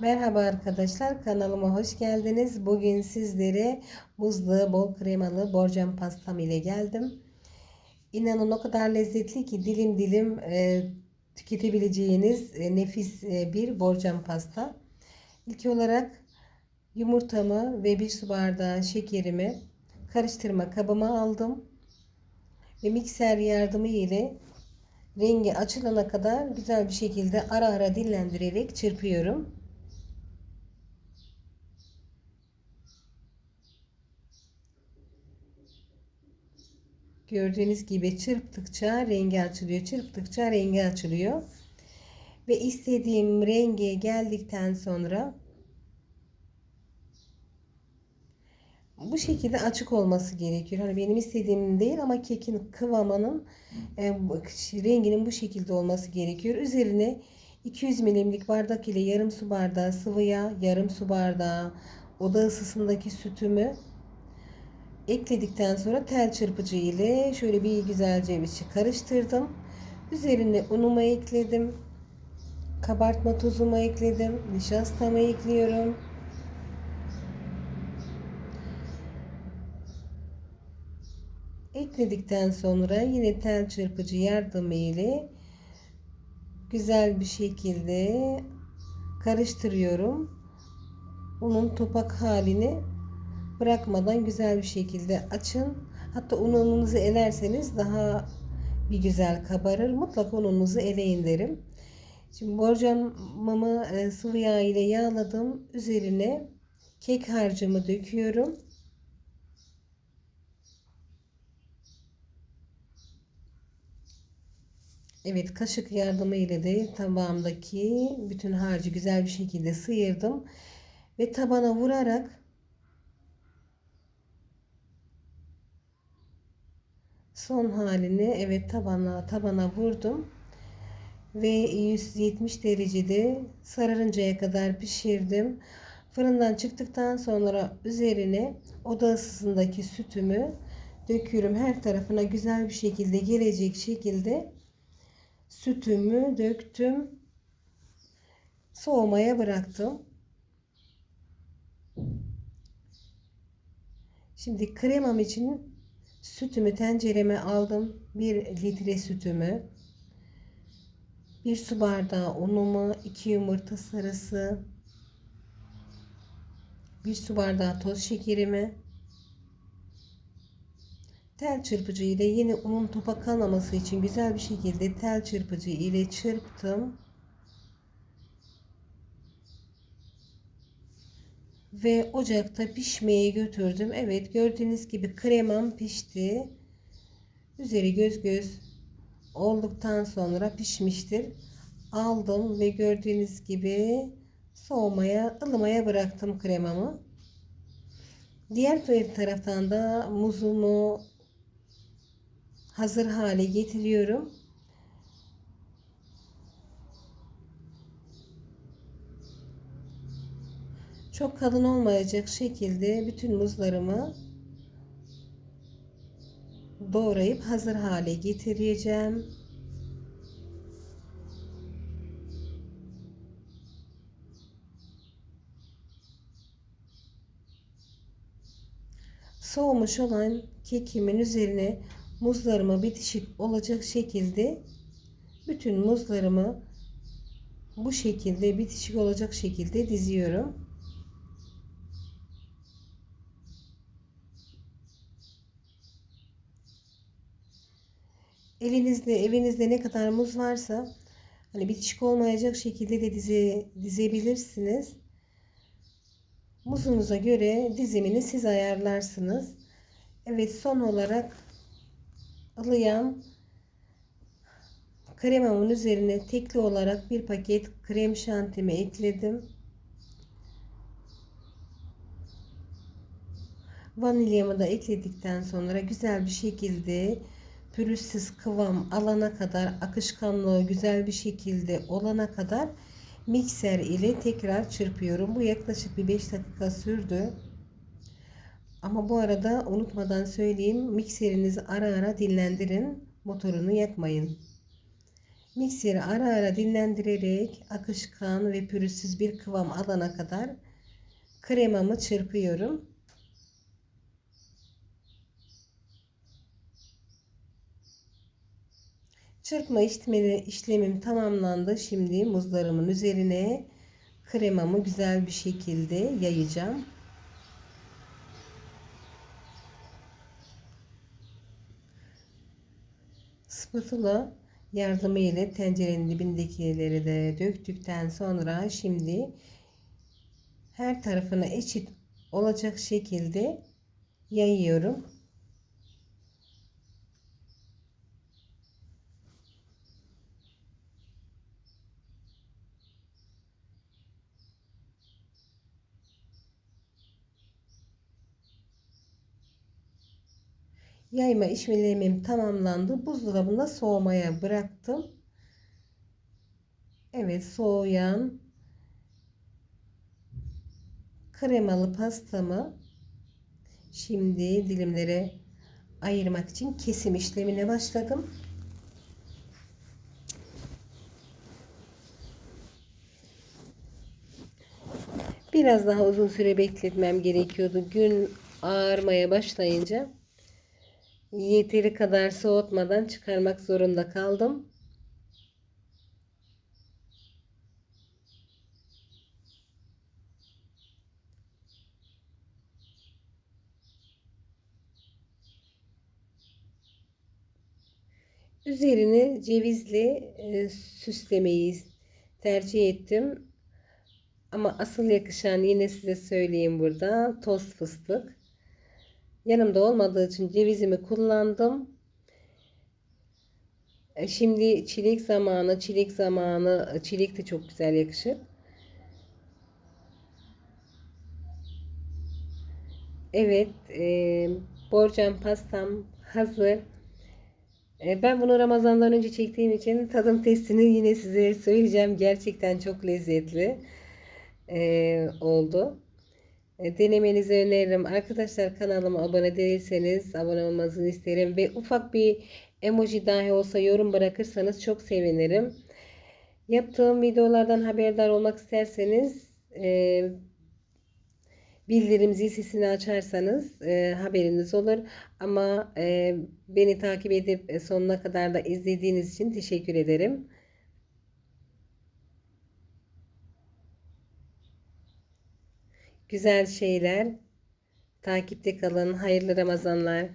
Merhaba arkadaşlar kanalıma hoş geldiniz. Bugün sizlere buzlu bol kremalı borcam pastam ile geldim. İnanın o kadar lezzetli ki dilim dilim e, tüketebileceğiniz e, nefis e, bir borcam pasta. İlk olarak yumurtamı ve bir su bardağı şekerimi karıştırma kabıma aldım. Ve mikser yardımı ile rengi açılana kadar güzel bir şekilde ara ara dinlendirerek çırpıyorum. Gördüğünüz gibi çırptıkça rengi açılıyor. Çırptıkça rengi açılıyor. Ve istediğim renge geldikten sonra bu şekilde açık olması gerekiyor. Hani benim istediğim değil ama kekin kıvamının e, renginin bu şekilde olması gerekiyor. Üzerine 200 milimlik bardak ile yarım su bardağı sıvı yağ, yarım su bardağı oda ısısındaki sütümü ekledikten sonra tel çırpıcı ile şöyle bir güzelce bir şey karıştırdım. Üzerine unumu ekledim. Kabartma tozumu ekledim. Nişastamı ekliyorum. Ekledikten sonra yine tel çırpıcı yardımı ile güzel bir şekilde karıştırıyorum. Unun topak halini bırakmadan güzel bir şekilde açın. Hatta ununuzu elerseniz daha bir güzel kabarır. Mutlaka ununuzu eleyin derim. Şimdi borcamımı e, sıvı yağ ile yağladım. Üzerine kek harcımı döküyorum. Evet kaşık yardımı ile de tabağımdaki bütün harcı güzel bir şekilde sıyırdım. Ve tabana vurarak son halini evet tabana tabana vurdum ve 170 derecede sararıncaya kadar pişirdim. Fırından çıktıktan sonra üzerine oda ısısındaki sütümü döküyorum. Her tarafına güzel bir şekilde gelecek şekilde sütümü döktüm. Soğumaya bıraktım. Şimdi kremam için Sütümü tencereme aldım. 1 litre sütümü. 1 su bardağı unumu, 2 yumurta sarısı, 1 su bardağı toz şekerimi, tel çırpıcı ile yine unun topa kalmaması için güzel bir şekilde tel çırpıcı ile çırptım. Ve ocakta pişmeye götürdüm. Evet gördüğünüz gibi kremam pişti. Üzeri göz göz olduktan sonra pişmiştir. Aldım ve gördüğünüz gibi soğumaya, ılımaya bıraktım kremamı. Diğer taraftan da muzumu hazır hale getiriyorum. Çok kalın olmayacak şekilde bütün muzlarımı doğrayıp hazır hale getireceğim. Soğumuş olan kekimin üzerine muzlarımı bitişik olacak şekilde bütün muzlarımı bu şekilde bitişik olacak şekilde diziyorum. Elinizde, evinizde ne kadar muz varsa hani bitişik olmayacak şekilde de dize, dizebilirsiniz. Muzunuza göre dizimini siz ayarlarsınız. Evet son olarak ılıyan kremamın üzerine tekli olarak bir paket krem şantimi ekledim. Vanilyamı da ekledikten sonra güzel bir şekilde pürüzsüz kıvam alana kadar akışkanlığı güzel bir şekilde olana kadar mikser ile tekrar çırpıyorum. Bu yaklaşık bir 5 dakika sürdü. Ama bu arada unutmadan söyleyeyim mikserinizi ara ara dinlendirin. Motorunu yakmayın. Mikseri ara ara dinlendirerek akışkan ve pürüzsüz bir kıvam alana kadar kremamı çırpıyorum. Çırpma işlemi, işlemim tamamlandı. Şimdi muzlarımın üzerine kremamı güzel bir şekilde yayacağım. Spatula yardımı ile tencerenin dibindekileri de döktükten sonra şimdi her tarafına eşit olacak şekilde yayıyorum. Yayma işlemim tamamlandı. Buzdolabında soğumaya bıraktım. Evet soğuyan kremalı pastamı şimdi dilimlere ayırmak için kesim işlemine başladım. Biraz daha uzun süre bekletmem gerekiyordu. Gün ağarmaya başlayınca yeteri kadar soğutmadan çıkarmak zorunda kaldım. Üzerini cevizli e, süslemeyi tercih ettim. Ama asıl yakışan yine size söyleyeyim burada toz fıstık. Yanımda olmadığı için cevizimi kullandım. E, Şimdi çilek zamanı, çilek zamanı, çilek de çok güzel yakışır. Evet, e, borcam pastam hazır. E, ben bunu Ramazan'dan önce çektiğim için tadım testini yine size söyleyeceğim. Gerçekten çok lezzetli e, oldu. E, denemenizi öneririm. Arkadaşlar kanalıma abone değilseniz abone olmanızı isterim. Ve ufak bir emoji dahi olsa yorum bırakırsanız çok sevinirim. Yaptığım videolardan haberdar olmak isterseniz e, bildirim zil sesini açarsanız e, haberiniz olur. Ama e, beni takip edip e, sonuna kadar da izlediğiniz için teşekkür ederim. Güzel şeyler. Takipte kalın. Hayırlı Ramazanlar.